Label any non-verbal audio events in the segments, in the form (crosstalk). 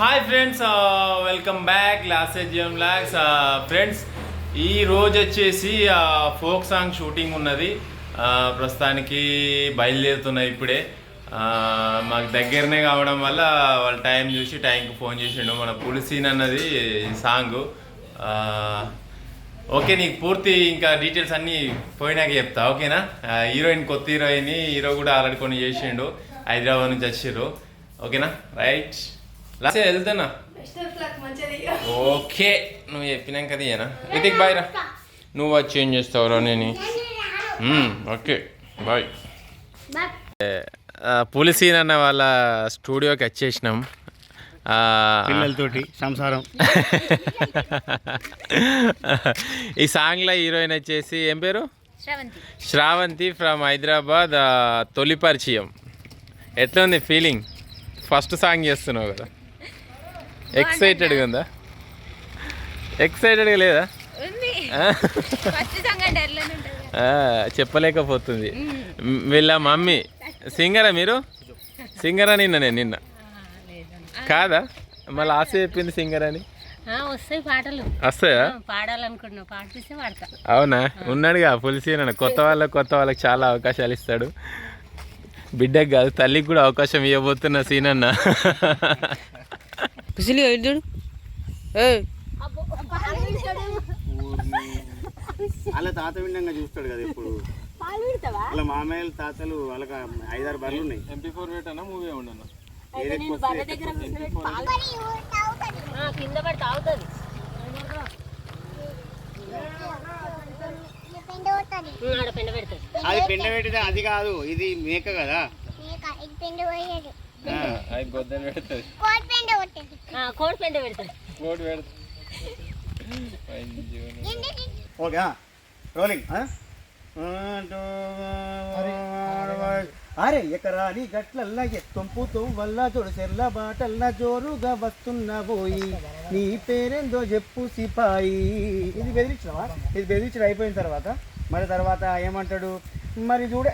Hi friends welcome back last GM lax friends ఈ రోజు వచ్చేసి ఫోక్ సాంగ్ షూటింగ్ ఉన్నది. Uh, ప్రస్తుతానికి బయలుదేరుతున్నాయి ఇప్పుడే. Uh, మాకు దగ్గరనే కావడం వల్ల వాళ్ళ టైం చూసి టైంకి ఫోన్ చేసిండు. మన పులిసీన్ అన్నది సాంగ్ ఓకే uh, నీకు పూర్తి ఇంకా డీటెయిల్స్ అన్నీ పోయినాక చెప్తా ఓకేనా హీరోయిన్ కొత్త హీరోయిన్ హీరో కూడా ఆల్రెడీ కొన్ని చేసిండు. హైదరాబాద్ నుంచి వచ్చిర్రు. ఓకేనా రైట్ లాస్ట్ వెళ్తున్నా. మంచిది ఓకే నువ్వు చెప్పినాక తీయనా? ఇతిక్ బాయ్ రా. నువ్వు వచ్చి ఏం చేస్తావురా నేను? ఓకే బాయ్ పులిసీన్ అన్న వాళ్ళ స్టూడియోకి వచ్చేసినాం. ఆ, పిల్లలతోటి సంసారం. ఈ సాంగ్లో హీరోయిన్ వచ్చేసి ఏం పేరు? శ్రవంతి. శ్రావంతి ఫ్రమ్ హైదరాబాద్ తొలి పరిచయం. ఎట్లా ఉంది ఫీలింగ్ ఫస్ట్ సాంగ్ చేస్తున్నావు కదా. ఎక్సైటెడ్గా ఉందా? ఎక్సైటెడ్గా లేదా? చెప్పలేకపోతుంది. వీళ్ళ మమ్మీ సింగరా మీరు? సింగరా నిన్న నేను నిన్న. కాదా? మళ్ళీ ఆశ చెప్పింది సింగర్ అని. వస్తాయి పాటలు. వస్తాయా? పాడాలనుకుంటున్నా పాడిస్తే పాడతా. అవునా? ఉన్నాడుగా పులిసి అన్న. కొత్త వాళ్ళకి కొత్త వాళ్ళకి చాలా అవకాశాలు ఇస్తాడు. బిడ్డకి కాదు తల్లికి కూడా అవకాశం ఇవ్వబోతున్న సీన్ అన్న. పిసిలి చూడు ఏ వాళ్ళ తాత విండంగా చూస్తాడు కదా ఇప్పుడు వాళ్ళ మామయ్యల తాతలు వాళ్ళకి ఐదారు బర్రెలు ఉన్నాయి. ఎంపీ ఫోర్ పెట్టానా మూవీ ఉండను. కింద పడి తాగుతుంది. ఆడ పెండ పెడుతుంది. అది పెండ పెట్టితే అది కాదు ఇది మేక కదా. అది కోడి పెండ కోడి ఓకే రోలింగ్? అరే ఎకరాని గట్లల్లా ఎత్తొంపుతూ వల్ల తొడిసెల్ల బాటల్లా జోరుగా వస్తున్న పోయి నీ పేరేందో చెప్పు సిపాయి. ఇది బెదిరించినవా? ఇది బెదిరించడం అయిపోయిన తర్వాత మరి తర్వాత ఏమంటాడు? మరి చూడే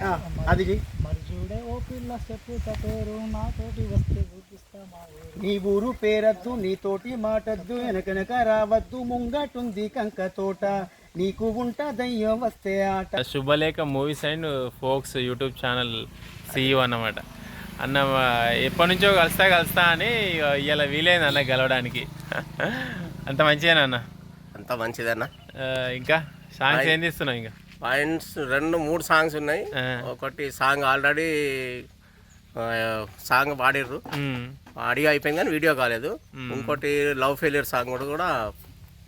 ఆ, అది చెయ్యి. నీ ఊరు పేరద్దు నీతోటి మాటద్దు వెనకనక రావద్దు ముంగటుంది కంక తోట నీకు ఉంటదయ్యో వస్తే ఆట. Shubhalekha movies and folks YouTube channel CEO అన్నమాట. అన్న ఎప్పటి నుంచో కలుస్తా కలుస్తా అని ఇలా వీలైంది అన్న గెలవడానికి. అంత మంచిదేనా అన్న? అంత మంచిదన్న. ఇంకా సాంగ్స్ ఏం తీస్తున్నావు ఇంకా? పాయింట్స్ రెండు మూడు సాంగ్స్ ఉన్నాయి. ఒకటి సాంగ్ ఆల్రెడీ సాంగ్ పాడిర్రు. ఆడియో అయిపోయింది కానీ వీడియో కాలేదు. ఇంకోటి లవ్ ఫెయిలియర్ సాంగ్ కూడా కూడా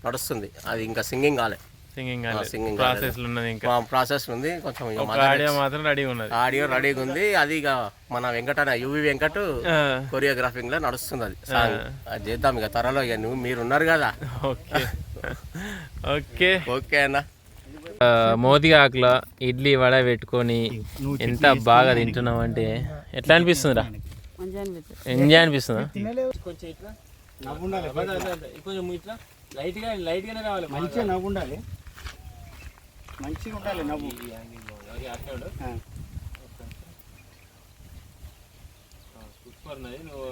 నడుస్తుంది. అది ఇంకా సింగింగ్ కాలే. సింగింగ్ singing ప్రాసెస్ ఉన్నది ఇంకా. ప్రాసెస్ ఉంది. కొంచెం ఆడియో మాత్రం రెడీ ఉన్నది. ఆడియో రెడీగా ఉంది. అది ఇక మన వెంకట యువి వెంకట్ కొరియోగ్రాఫింగ్లో నడుస్తుంది అది సాంగ్ అది చేద్దాం ఇక త్వరలో ఇక నువ్వు మీరు ఉన్నారు కదా. ఓకే. (laughs) ఓకే. ఓకే అన్న. మోదీ ఆకుల ఇడ్లీ వడ పెట్టుకొని ఎంత బాగా తింటున్నాం అంటే ఎట్లా అనిపిస్తుందిరా? ఎంజాయ్ అనిపిస్తుందా? మంచిగా నవ్వు ఉండాలి మంచిగా ఉండాలి నవ్వు. ఆ. సూపర్ ఉన్నది. నువ్వు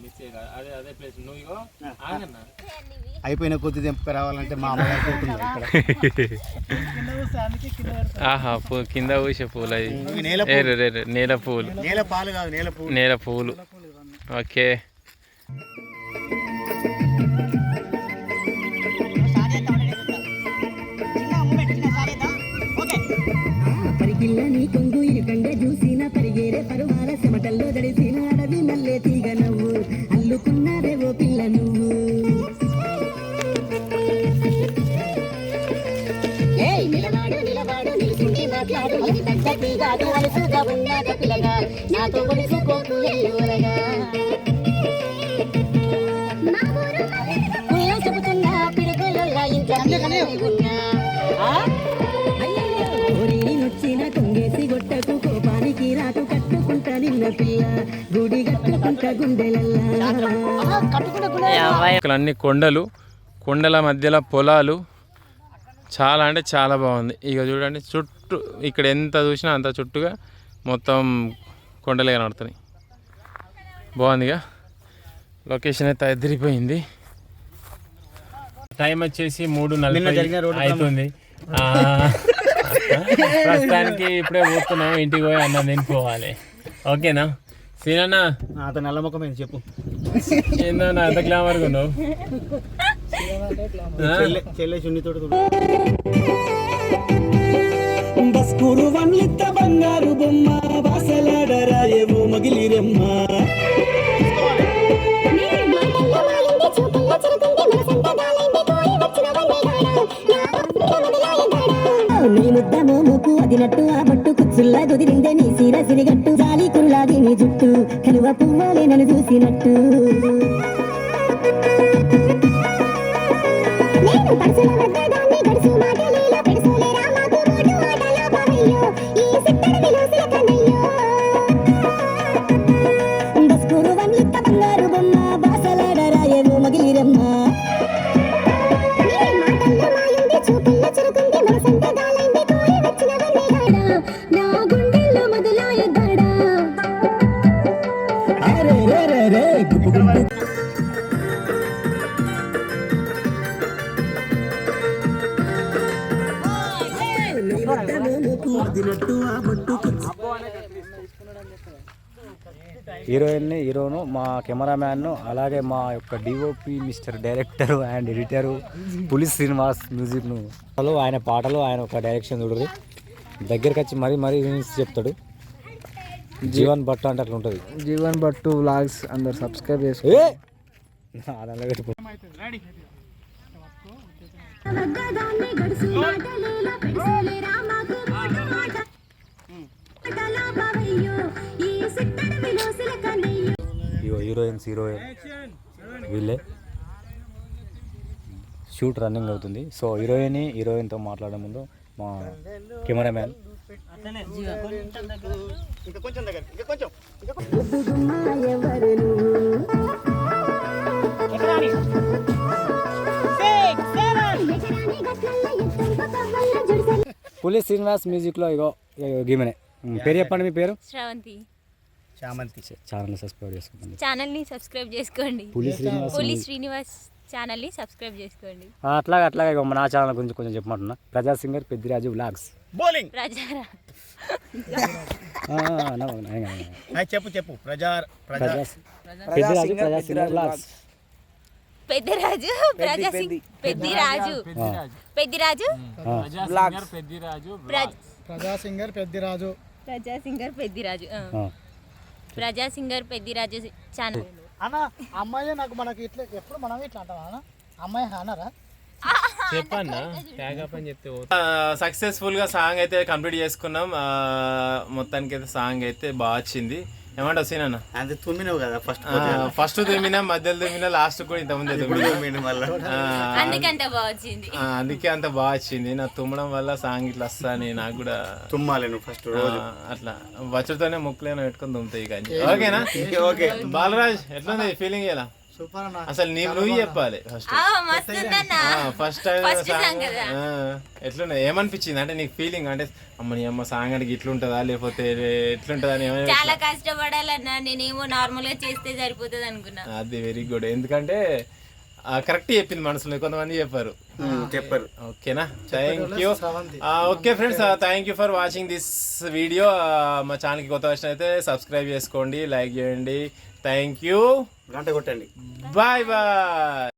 మిస్ అదే అదే ప్లేస్ నువ్వు ఇగో. ఆగన్నా. అయిపోయిన కొద్ది తెంపుకు రావాలంటే మా అమ్మగారు ఆహా పూ కింద పూసే పూలు అది నేల పూలు. నేల పాలు. కాదు నేల పువ్వు నేల పూలు. ఓకే. కొంగు ఇరుకంగా చూసిన పరిగేరే పరువాల చెమటల్లో దడిసిన అలసుగా ఉన్నాక పిల్లగా. నాతో చెబుతున్నా ఇంట్లో ఉన్నా. కొంగేసి గొట్టకు కోపానికి రాకు కట్టుకుంటా నిన్న పిల్ల. గుడి కట్టుకుంటా గుండెలల్లా. ఇక్కడ అన్ని కొండలు కొండల మధ్యలో పొలాలు చాలా అంటే చాలా బాగుంది. ఇక చూడండి చుట్టూ ఇక్కడ ఎంత చూసినా అంత చుట్టూగా మొత్తం కొండలే కనబడుతున్నాయి. బాగుందిగా? లొకేషన్ అయితే ఎదిరిపోయింది. టైం వచ్చేసి మూడు నలభై అవుతుంది. ప్రస్తుతానికి ఇప్పుడే పోతున్నాం ఇంటికి పోయి అన్నం తినిపోవాలి. ఓకేనా? సీనన్నా? అతను నల్ల ముఖమైంది చెప్పు. ఏందన్నా అంత గ్లామర్గా ఉన్నావు? చెల్లె బంగారు బొమ్మ బాసలాడరా ఏవో మగిలిరమ్మ నీ ముద్ద మోముకు అదినట్టు ఆ బట్టు కుచ్చుల్లా కుదిరిందే నీ సీర సిరిగట్టు. జాలి కురులాది నీ జుట్టు కలువ పువ్వులే నన్ను చూసినట్టు Parece la batalla. హీరోయిన్ని హీరోను మా కెమెరామ్యాన్ను అలాగే మా యొక్క DOP mister director and editor Pulis Srinivas మ్యూజిక్ను. ఆయన పాటలు ఆయన ఒక డైరెక్షన్ చూడరు. దగ్గరికి వచ్చి మరీ మరీ రీల్స్ చెప్తాడు. జీవన్ భట్ అంటే అట్లా ఉంటుంది. జీవన్ భట్టు వ్లాగ్స్ అందరు సబ్స్క్రైబ్ చేసుకో హీరోయిన్స్ హీరోయిన్. వీళ్ళే. షూట్ రన్నింగ్ అవుతుంది. సో హీరోయిన్ హీరోయిన్తో మాట్లాడే ముందు మా కెమెరామ్యాన్. పులిస్ శ్రీనివాస్ మ్యూజిక్లో ఇగో ఇగో గీమెనే. పేరు చెప్పండి మీ పేరు? శ్రావంతి. చామంతి ఛానల్ సబ్స్క్రైబ్ చేసుకోండి. ఛానల్ని సబ్స్క్రైబ్ చేసుకోండి. పులిస్ శ్రీనివాస్ ఛానల్ని సబ్స్క్రైబ్ చేసుకోండి. అట్లాగే అట్లాగే ఇగో నా ఛానల్ గురించి కొంచెం చెప్పమంటున్నా. ప్రజా సింగర్ పెద్దిరాజు వ్లాగ్స్. బౌలింగ్. ప్రజారా చెప్పు చెప్పు. ప్రజా ప్రజా. పెద్దిరాజు ప్రజా సింగర్ వ్లాగ్స్. పెద్దరాజు ప్రజా సింగ్ పెద్దిరాజు. పెద్దిరాజు. ప్రజ- ప్రజా సింగర్ పెద్దిరాజు. ప్రజా సింగర్ పెద్దిరాజు ఆ. ప్రజా సింగర్ పెద్దిరాజు ఛానల్ అన్న అమ్మాయి నాకు మనకి ఇట్లా ఎప్పుడు మనం ఇట్లా అంటాం అన్న? అమ్మాయి అన్నారా? చెప్పన్నా? ట్యాగ్ అప్ అని చెప్తే సక్సెస్ఫుల్గా సాంగ్ అయితే కంప్లీట్ చేసుకున్నాం. మొత్తానికి అయితే సాంగ్ అయితే బాగా వచ్చింది. ఏమంటావు సీనన్న అది తుమ్మినవు కదా ఫస్ట్ ఫస్ట్ తుమ్మినా మధ్యలో తుమ్మినా లాస్ట్ కూడా ఇంత ముందే తుమ్మినా. అందుకే అంత బాగా వచ్చింది. నా తుమ్మడం వల్ల సాంగ్ ఇట్లా వస్తా అని నాకు కూడా. తుమ్మాలి నువ్వు ఫస్ట్ అట్లా. వచ్చుతోనే ముక్కులేనో పెట్టుకొని తుమ్ముతాయి కానీ ఓకేనా? ఓకే. బాలరాజ్ ఎట్లుంది ఫీలింగ్ అన్న అసలు నీ నువ్వు చెప్పాలి ఫస్ట్ ఫస్ట్. ఎట్లున్నా ఏమనిపించింది? అంటే నీకు ఫీలింగ్ అంటే అమ్మ నీ అమ్మ సాంగ్ అడిగి ఇట్లుంటుందా? లేకపోతే ఎట్లుంటుందా అని చాలా కష్టపడాలన్నా నేనేమో నార్మల్గా చేస్తే సరిపోతుంది అనుకున్నా. అది వెరీ గుడ్ ఎందుకంటే కరెక్ట్ చెప్పింది మనసులో కొంతమంది చెప్పారు. చెప్పారు. ఓకేనా? Thank you okay friends thank you for watching this video మా ఛానల్కి కొత్త వచ్చిన అయితే సబ్స్క్రైబ్ చేసుకోండి లైక్ చేయండి. థ్యాంక్ యూ గంట కొట్టండి. Bye bye.